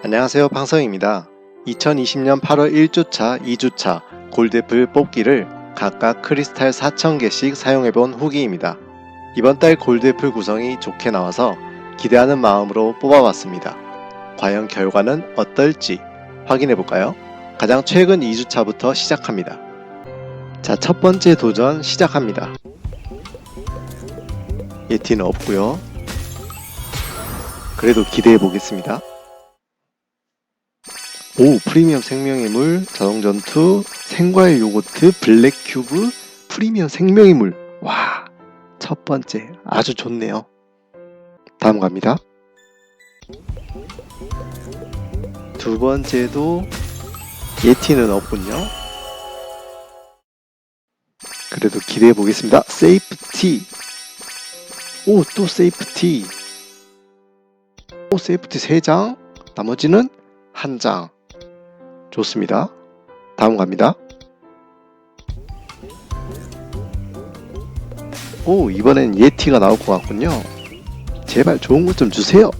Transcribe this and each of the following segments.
안녕하세요. 방성입니다. 2020년 8월 1주차, 2주차 골드애플 뽑기를 각각 크리스탈 4,000개씩 사용해본 후기입니다. 이번 달 골드애플 구성이 좋게 나와서 기대하는 마음으로 뽑아봤습니다. 과연 결과는 어떨지 확인해볼까요? 가장 최근 2주차부터 시작합니다. 자, 첫 번째 도전 시작합니다. 예티는 없고요. 그래도 기대해 보겠습니다. 오, 프리미엄 생명의 물, 자동 전투, 생과일 요거트, 블랙 큐브, 프리미엄 생명의 물. 와, 첫 번째 아주 좋네요. 다음 갑니다. 두 번째도 예티는 없군요. 그래도 기대해 보겠습니다. 세이프티. 오, 또 세이프티. 오, 세이프티 3장. 나머지는 1장. 좋습니다. 다음 갑니다. 오, 이번엔 예티가 나올 것 같군요. 제발 좋은 것 좀 주세요.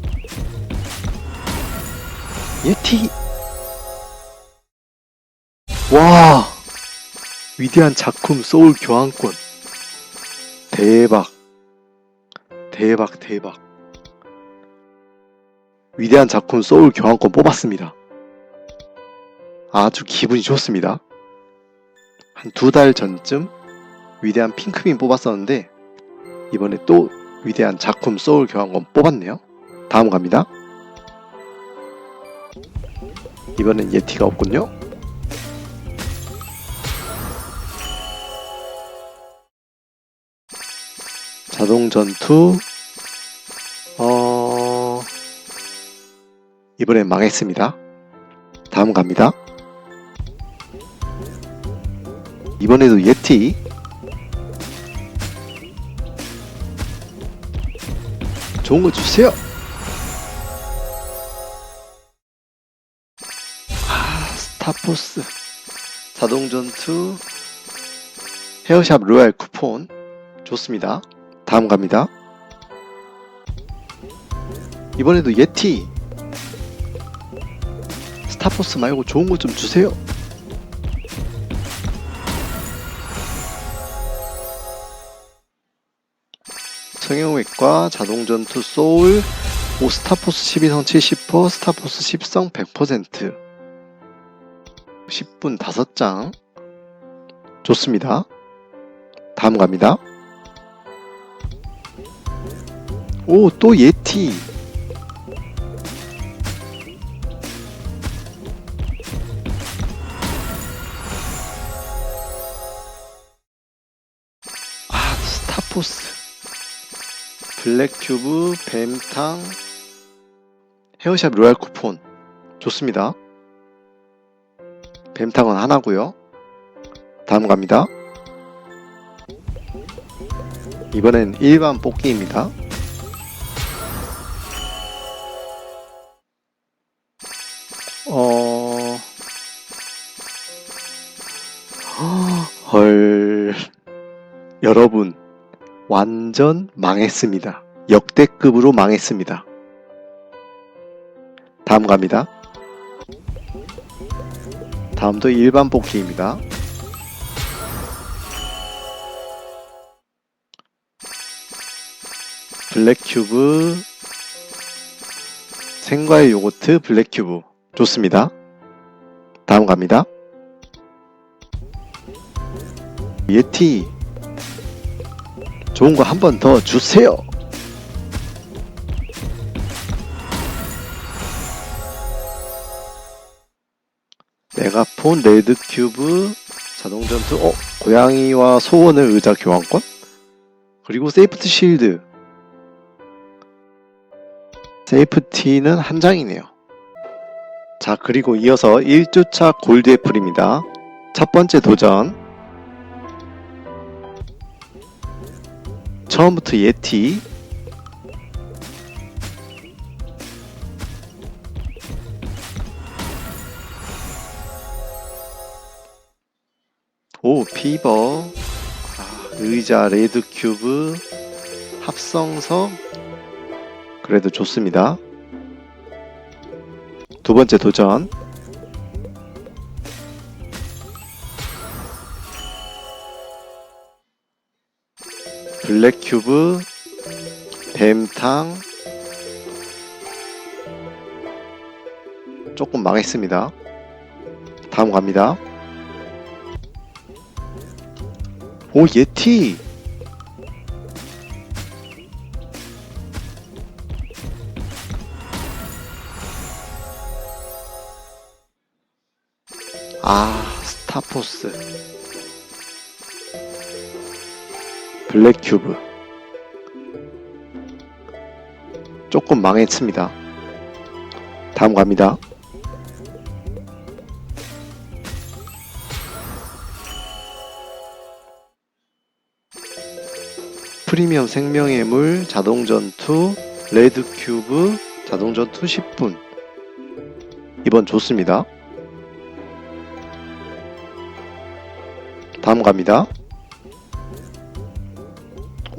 예티! 와! 위대한 작품 소울 교환권. 대박. 대박, 대박. 위대한 작품 소울 교환권 뽑았습니다. 아주 기분이 좋습니다. 한 두 달 전쯤 위대한 핑크빈 뽑았었는데 이번에 또 위대한 작품 소울 교환권 뽑았네요. 다음 갑니다. 이번엔 예티가 없군요. 자동 전투 어 이번엔 망했습니다. 다음 갑니다. 이번에도 예티. 좋은 거 주세요. 아 스타포스. 자동전투. 헤어샵 로얄 쿠폰. 좋습니다. 다음 갑니다. 이번에도 예티. 스타포스 말고 좋은 거 좀 주세요 성형외과, 자동전투 소울, 오 스타포스 12성 70%, 스타포스 10성 100%. 10분 5장. 좋습니다. 다음 갑니다. 오, 또 예티. 아, 스타포스. 블랙큐브, 뱀탕, 헤어샵 로얄 쿠폰 좋습니다. 뱀탕은 하나고요. 다음 갑니다. 이번엔 일반 뽑기입니다. 어... 헐... 여러분 완전 망했습니다. 역대급으로 망했습니다. 다음 갑니다. 다음도 일반 뽑기입니다. 블랙큐브 생과일 요거트 블랙큐브 좋습니다. 다음 갑니다. 예티 좋은 거 한 번 더 주세요. 메가폰 레드 큐브 자동 전투 어 고양이와 소원을 의자 교환권 그리고 세이프티 실드 세이프티는 한 장이네요. 자 그리고 이어서 1주차 골드 애플입니다. 첫 번째 도전 처음부터 예티. 오 피버. 아, 의자 레드 큐브. 합성석 그래도 좋습니다. 두 번째 도전. 블랙 큐브, 뱀탕, 조금 망했습니다. 다음 갑니다. 오, 예티! 아, 스타포스. 블랙 큐브. 조금 망했습니다. 다음 갑니다. 프리미엄 생명의 물, 자동 전투, 레드 큐브, 자동 전투 10분. 이번 좋습니다. 다음 갑니다.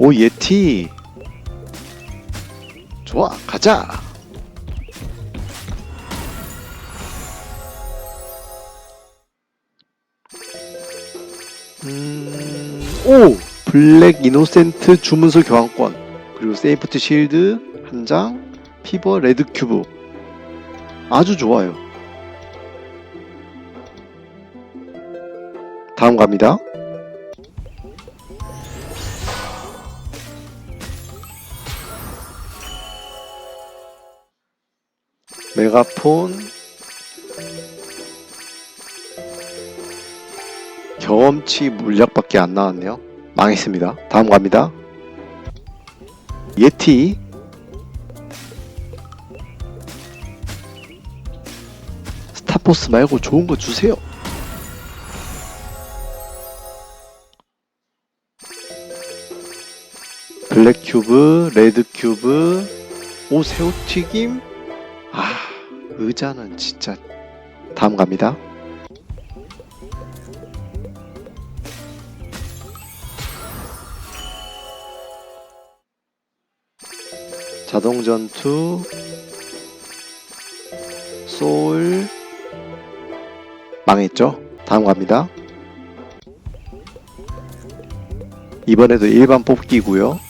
오, 예티. 좋아, 가자. 음, 오! 블랙 이노센트 주문서 교환권. 그리고 세이프티 실드 한 장, 피버 레드 큐브. 아주 좋아요. 다음 갑니다. 메가폰 경험치 물약밖에 안 나왔네요. 망했습니다. 다음 갑니다. 예티 스타포스 말고 좋은 거 주세요. 블랙 큐브, 레드 큐브, 오 새우튀김. 아 의자는 진짜 다음 갑니다. 자동 전투, 소울, 망했죠? 다음 갑니다. 이번에도 일반 뽑기고요.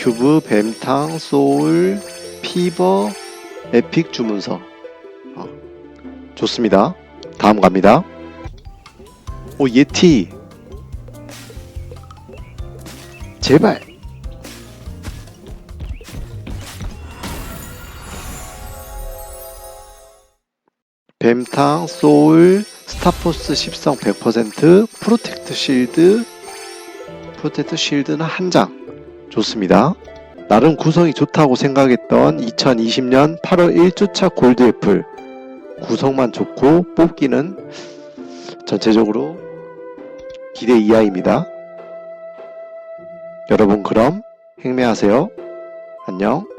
큐브, 뱀탕, 소울, 피버, 에픽 주문서. 어, 좋습니다. 다음 갑니다. 오 예티. 제발. 뱀탕, 소울, 스타포스 10성 100%, 프로텍트 실드, 프로텍트 실드는 한 장. 좋습니다. 나름 구성이 좋다고 생각했던 2020년 8월 1주차 골드 애플. 구성만 좋고 뽑기는 전체적으로 기대 이하입니다. 여러분 그럼 행매하세요. 안녕.